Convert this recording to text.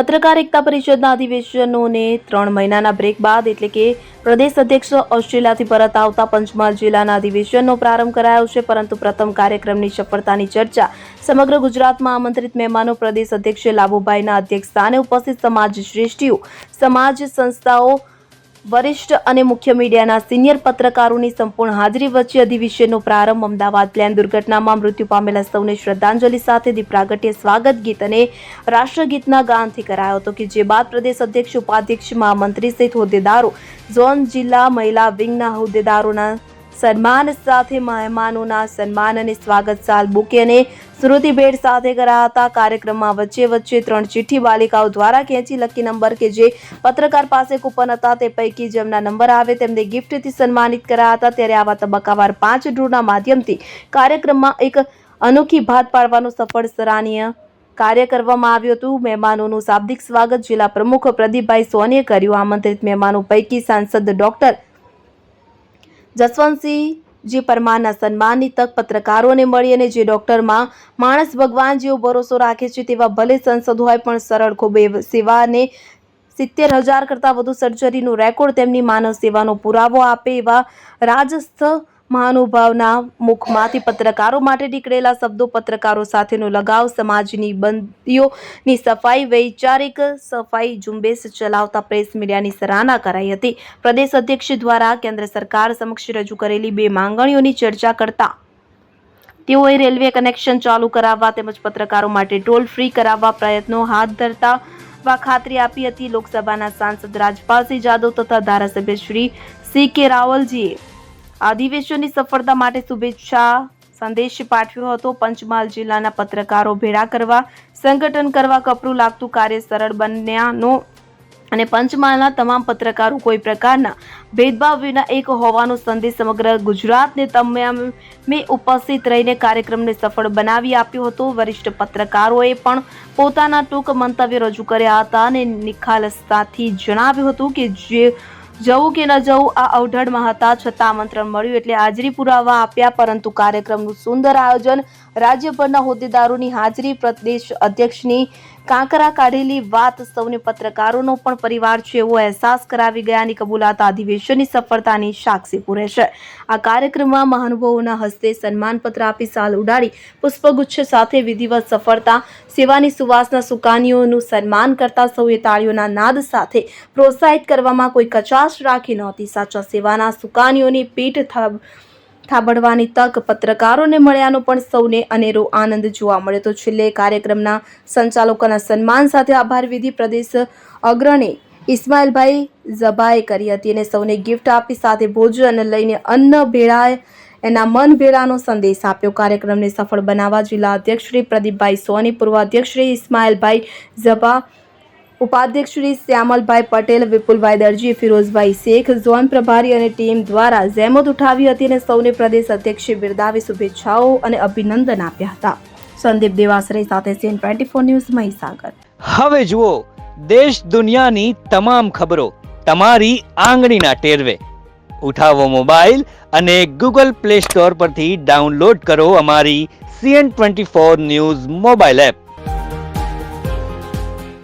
પત્રકાર એકતા પરિષદના અધિવેશનોને ત્રણ મહિનાના બ્રેક બાદ એટલે કે પ્રદેશ અધ્યક્ષ ઓસ્ટ્રેલિયાથી પરત આવતા પંચમહાલ જિલ્લાના અધિવેશનનો પ્રારંભ કરાયો છે, પરંતુ પ્રથમ કાર્યક્રમની સફળતાની ચર્ચા સમગ્ર ગુજરાતમાં આમંત્રિત મહેમાનો પ્રદેશ અધ્યક્ષ લાભુભાઈના અધ્યક્ષ સ્થાને ઉપસ્થિત સમાજ શ્રેષ્ઠીઓ, સમાજ સંસ્થાઓ વરિષ્ઠ અને મુખ્ય મીડિયાના સિનિયર પત્રકારોની સંપૂર્ણ હાજરી વચ્ચે અધિવેશનનો પ્રારંભ અમદાવાદ પ્લેન દુર્ઘટનામાં મૃત્યુ પામેલા સૌને શ્રદ્ધાંજલિ સાથે દીપરાગટ્ય સ્વાગત ગીત અને રાષ્ટ્રગીતના ગાનથી કરાયો હતો કે જે બાદ પ્રદેશ અધ્યક્ષ, ઉપાધ્યક્ષ, મહામંત્રી સહિત હોદ્દેદારો ઝોન જિલ્લા મહિલા વિંગના હોદ્દેદારોના સન્માન સાથે મહેમાનોના સન્માન અને સ્વાગત સાલ બુકે અને ભેટ સાથે કરાયા કાર્યક્રમમાં વચ્ચે વચ્ચે ત્રણ ચિઠ્ઠી બાલિકાઓ દ્વારા ખેંચી લકી નંબર કે જે પત્રકાર પાસે કૂપન હતા તે પૈકી જેમના નંબર આવે તેમને ગિફ્ટથી સન્માનિત કરાયા હતા ત્યારે આવા તબક્કાવાર પાંચ ડ્રોના માધ્યમથી કાર્યક્રમમાં એક અનોખી ભાત પાડવાનું સફળ સરાહનીય કાર્ય કરવામાં આવ્યું હતું. મહેમાનોનું શાબ્દિક સ્વાગત જિલ્લા પ્રમુખ પ્રદીપભાઈ સોનીએ કર્યું. આમંત્રિત મહેમાનો પૈકી સાંસદ ડોક્ટર જસવંતસિંહજી પરમારના સન્માનની તક પત્રકારોને મળી અને જે ડોક્ટરમાં માણસ ભગવાન જેવો ભરોસો રાખે છે તેવા ભલે સંસદ હોય પણ સરળ ખૂબ એ સેવાને સિત્તેર હજાર કરતાં વધુ સર્જરીનો રેકોર્ડ તેમની માનવ સેવાનો પુરાવો આપે એવા રાજસ્થ મહાનુભાવના મુખમાંથી પત્રકારો માટે નીકળેલા શબ્દો પત્રકારો સાથેનો લગાવ, સમાજની બંદીઓની સફાઈ, વૈચારિક સફાઈ ઝુંબેશ ચલાવતા પ્રેસ મીડિયાની સરાહના કરાઈ હતી. પ્રદેશ અધ્યક્ષ દ્વારા કેન્દ્ર સરકાર સમક્ષ રજૂ કરેલી બે માંગણીઓની ચર્ચા કરતા તેઓએ રેલવે કનેક્શન ચાલુ કરાવવા તેમજ પત્રકારો માટે ટોલ ફ્રી કરાવવા પ્રયત્નો હાથ ધરતા ખાતરી આપી હતી. લોકસભાના સાંસદ રાજપાલસિંહ જાદવ તથા ધારાસભ્ય શ્રી સી કે રાવલજીએ અધિવેશનની સફળતા માટે શુભેચ્છા સંદેશ પાઠવ્યો હતો. પંચમહાલ જિલ્લાના પત્રકારો ભેળા કરવા, સંગઠન કરવા કપરું લાગતું કાર્ય સરળ બન્યાનો અને પંચમહાલના તમામ પત્રકારો કોઈ પ્રકારના ભેદભાવ વિના એક હોવાનો સંદેશ સમગ્ર ગુજરાતને તમામે ઉપસ્થિત રહીને કાર્યક્રમને સફળ બનાવી આપ્યો હતો. વરિષ્ઠ પત્રકારોએ પણ પોતાના ટૂંક મંતવ્ય રજૂ કર્યા હતા અને નિખાલસતાથી જણાવ્યું હતું કે જે જવું કે ન જવું, આ અવઢળમાં હતા છતાં આમંત્રણ મળ્યું એટલે હાજરી પુરાવા આપ્યા, પરંતુ કાર્યક્રમનું સુંદર આયોજન રાજ્યભરના હોદ્દેદારોની હાજરી પ્રદેશ અધ્યક્ષની કાંકરા કાઢેલી વાત સૌને પત્રકારોનો પણ પરિવાર છે. એવો અહેસાસ કરાવી ગયાની કબૂલાત અધિવેશનની સફળતાની સાક્ષી પૂરે છે આ કાર્યક્રમમાં મહાનુભાવોના હસ્તે સન્માનપત્ર આપી સાલ ઉડાડી પુષ્પગુચ્છ સાથે વિધિવત સફળતા, સેવાની સુવાસના સુકાનીઓનું સન્માન કરતા સૌએ તાળીઓના નાદ સાથે પ્રોત્સાહિત કરવામાં કોઈ કચાશ રાખી નહોતી. સાચા સેવાના સુકાનીઓની પીઠ થાબડવાની તક પત્રકારોને મળ્યાનો પણ સૌને અનેરો આનંદ જોવા મળ્યો. તો છેલ્લે કાર્યક્રમના સંચાલકોના સન્માન સાથે આભાર વિધિ પ્રદેશ અગ્રણી ઇસ્માઇલભાઈ ઝબાએ કરી હતી અને સૌને ગિફ્ટ આપી સાથે ભોજન લઈને અન્ન ભેળાએ એના મન ભેળાનો સંદેશ આપ્યો. કાર્યક્રમને સફળ બનાવવા જિલ્લા અધ્યક્ષ શ્રી પ્રદીપભાઈ સોની, પૂર્વ અધ્યક્ષ શ્રી ઇસ્માઇલભાઈ ઝબા ઉપાધ્યક્ષ શ્રી શ્યામલભાઈ પટેલ, વિપુલભાઈ દરજી, ફિરોઝભાઈ શેખ, ઝોન પ્રભારી અને ટીમ દ્વારા જહેમત ઉઠાવી હતી અને સૌને પ્રદેશ અધ્યક્ષે બિરદાવી શુભેચ્છાઓ અને અભિનંદન આપ્યા હતા. સંદીપ દેવાસરે સાથે CN twenty four news Mahisagar. હવે જુઓ, દેશ દુનિયાની તમામ ખબરો તમારી આંગળીના ટેરવે. ઉઠાવો મોબાઈલ અને ગૂગલ પ્લે સ્ટોર પરથી ડાઉનલોડ કરો અમારી CN twenty four news mobile app.